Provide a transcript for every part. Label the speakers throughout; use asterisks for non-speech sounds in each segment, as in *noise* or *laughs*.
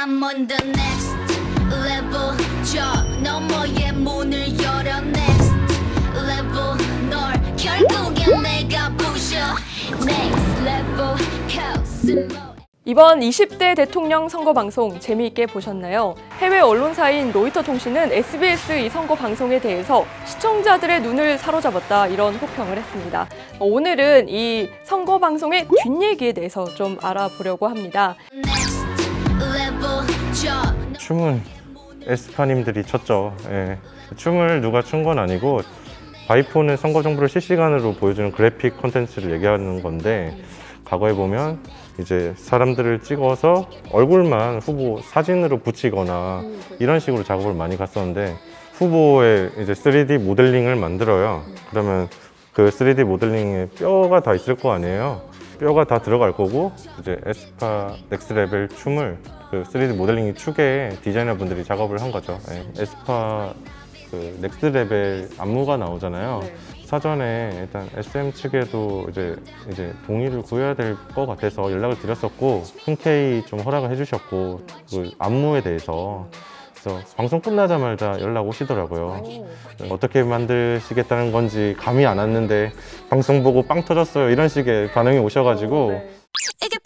Speaker 1: I'm on the next level 저 너머의 문을 열어 next level 널 결국엔 내가 부셔 next level cosmo
Speaker 2: 이번 20대 대통령 선거 방송 재미있게 보셨나요? 해외 언론사인 로이터 통신은 SBS 이 선거 방송에 대해서 시청자들의 눈을 사로잡았다 이런 호평을 했습니다. 오늘은 이 선거 방송의 뒷얘기에 대해서 좀 알아보려고 합니다.
Speaker 3: 춤은 에스파님들이 췄죠. 예. 춤을 누가 춘 건 아니고 바이폰은 선거 정보를 실시간으로 보여주는 그래픽 콘텐츠를 얘기하는 건데 과거에 보면 이제 사람들을 찍어서 얼굴만 후보 사진으로 붙이거나 이런 식으로 작업을 많이 갔었는데 후보의 이제 3D 모델링을 만들어요. 그러면 그 3D 모델링에 뼈가 다 있을 거 아니에요. 뼈가 다 들어갈 거고 이제 에스파 넥스 레벨 춤을 그 3D 모델링 축에 디자이너 분들이 작업을 한 거죠. 예. 에스파 그 넥스 레벨 안무가 나오잖아요. 사전에 일단 SM 측에도 이제 이제 동의를 구해야 될 것 같아서 연락을 드렸었고 흔쾌히 좀 허락을 해주셨고 그 안무에 대해서 그래서 방송 끝나자마자 연락 오시더라고요. 어떻게 만드시겠다는 건지 감이 안 왔는데 방송 보고 빵 터졌어요 이런 식의 반응이 오셔가지고
Speaker 1: 이게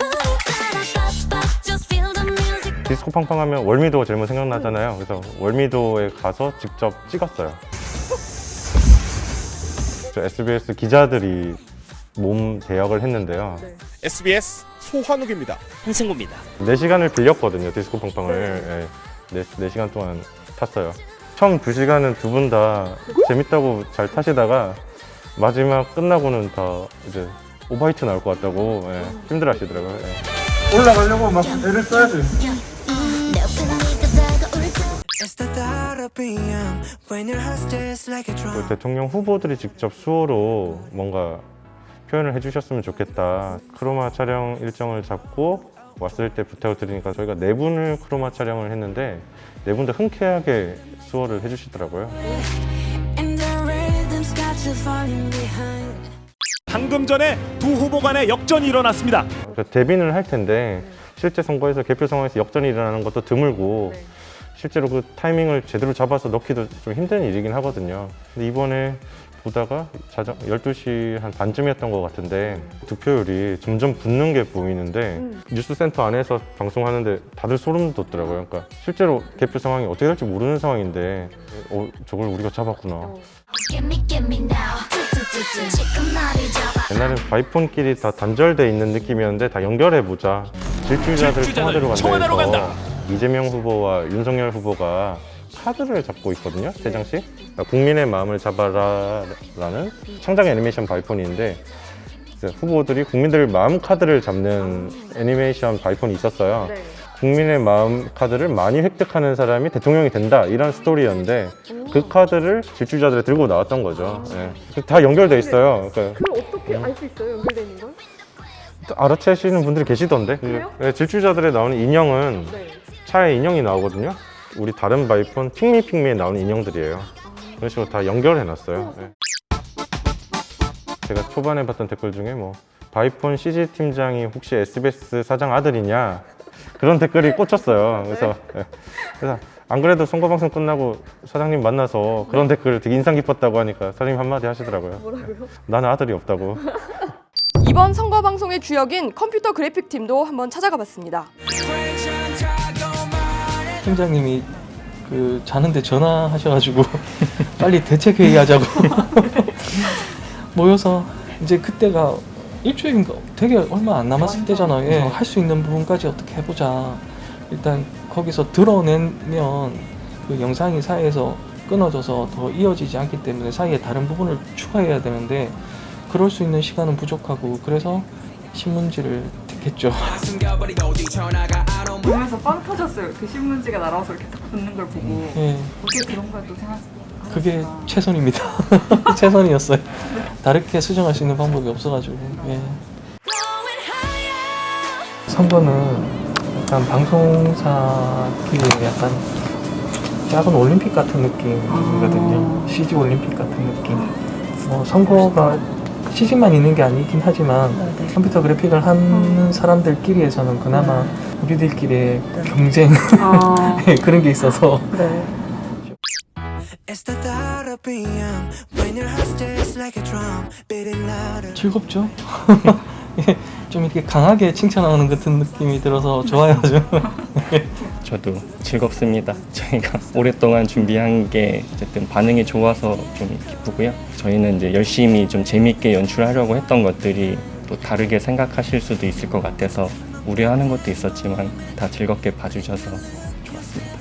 Speaker 3: 디스코 팡팡 하면 월미도 제일 먼저 생각나잖아요. 그래서 월미도에 가서 직접 찍었어요. 저 SBS 기자들이 몸 대역을 했는데요.
Speaker 4: SBS 소환욱입니다.
Speaker 5: 한승구입니다.
Speaker 3: 4시간을 빌렸거든요, 디스코 팡팡을. 예, 네, 4 시간 동안 탔어요. 처음 2시간은 두 분 다 재밌다고 잘 타시다가 마지막 끝나고는 다 이제 오바이트 나올 것 같다고 예, 힘들어 하시더라고요. 예.
Speaker 6: 올라가려고 막 애를 써야지.
Speaker 3: 그 대통령 후보들이 직접 수어로 뭔가 표현을 해주셨으면 좋겠다. 크로마 촬영 일정을 잡고 왔을 때 부탁을 드리니까 저희가 네 분을 크로마 촬영을 했는데 네 분 다 흔쾌하게 수어를 해주시더라고요.
Speaker 4: 방금 전에 두 후보 간의 역전이 일어났습니다.
Speaker 3: 그러니까 대비는 할 텐데 실제 선거에서 개표 상황에서 역전이 일어나는 것도 드물고 실제로 그 타이밍을 제대로 잡아서 넣기도 좀 힘든 일이긴 하거든요. 근데 이번에 보다가 자정 12시 한 반쯤이었던 것 같은데 득표율이 점점 붙는 게 보이는데 뉴스센터 안에서 방송하는데 다들 소름 돋더라고요. 그러니까 실제로 개표 상황이 어떻게 될지 모르는 상황인데 어, 저걸 우리가 잡았구나.
Speaker 1: 잡아
Speaker 3: 옛날엔 바이폰끼리 다 단절돼 있는 느낌이었는데 다 연결해 보자. 질주자들 청와대로 간다
Speaker 4: 청와대로
Speaker 3: 해서
Speaker 4: 간다.
Speaker 3: 이재명 후보와 윤석열 후보가 카드를 잡고 있거든요. 세 장씩. 그러니까 국민의 마음을 잡아라라는 창작 애니메이션 이제 후보들이 국민들 마음 카드를 잡는 애니메이션 바이폰이 있었어요. 국민의 마음 카드를 많이 획득하는 사람이 대통령이 된다 이런 스토리였는데 그 카드를 질주자들이 들고 나왔던 거죠. 예. 다 연결돼 있어요. 그러니까
Speaker 2: 그걸 어떻게 알 수 있어요? 연결되어 있는 걸?
Speaker 3: 알아채시는 분들이 계시던데.
Speaker 2: 그래요?
Speaker 3: 네, 질주자들에 나오는 인형은
Speaker 2: 네.
Speaker 3: 차에 인형이 나오거든요. 우리 다른 바이폰 핑미 핑미에 나오는 인형들이에요. 그런 식으로 다 연결해 놨어요. 네. 제가 초반에 봤던 댓글 중에 뭐 바이폰 CG 팀장이 혹시 SBS 사장 아들이냐 그런 댓글이 꽂혔어요. 그래서 네. 그래서 안 그래도 선거 방송 끝나고 사장님 만나서 그런 댓글 되게 인상 깊었다고 하니까 사장님 한마디 하시더라고요.
Speaker 2: 뭐라고요?
Speaker 3: 나는 아들이 없다고.
Speaker 2: 이번 선거 방송의 주역인 컴퓨터 그래픽 팀도 한번 찾아가 봤습니다.
Speaker 7: 팀장님이 그 자는데 전화하셔가지고 *laughs* 빨리 대책 회의하자고 *laughs* 모여서 이제 그때가 일주일인가 되게 얼마 안 남았을 때잖아요. 예, 할 수 있는 부분까지 어떻게 해보자. 일단 거기서 드러내면 그 영상이 사이에서 끊어져서 더 이어지지 않기 때문에 사이에 다른 부분을 추가해야 되는데 그럴 수 있는 시간은 부족하고 그래서 신문지를 택했죠.
Speaker 8: 보면서 빵 터졌어요. 그 신문지가 날아와서 이렇게 딱 붙는 걸 보고
Speaker 7: 예.
Speaker 8: 어떻게 그런 걸또 생각.
Speaker 7: 그게 최선입니다. *laughs* 최선이었어요. 다르게 수정할 수 있는 방법이 없어가지고. 예. 선거는 약간 방송사끼리 약간 작은 올림픽 같은 느낌이거든요. CG 올림픽 같은 느낌. 뭐 선거가 그 시식만 있는 게 아니긴 하지만 컴퓨터 그래픽을 하는 사람들끼리에서는 그나마 우리들끼리의 경쟁 *laughs* 그런 게 있어서. 즐겁죠. *laughs* 예, 좀 이렇게 강하게 칭찬하는 같은 느낌이 들어서 좋아요. 좀. *laughs*
Speaker 5: 저도 즐겁습니다. *laughs* 저희가 오랫동안 준비한 게 어쨌든 반응이 좋아서 좀 기쁘고요. 저희는 이제 열심히 좀 재밌게 연출하려고 했던 것들이 또 다르게 생각하실 수도 있을 것 같아서 우려하는 것도 있었지만 다 즐겁게 봐주셔서 좋았습니다.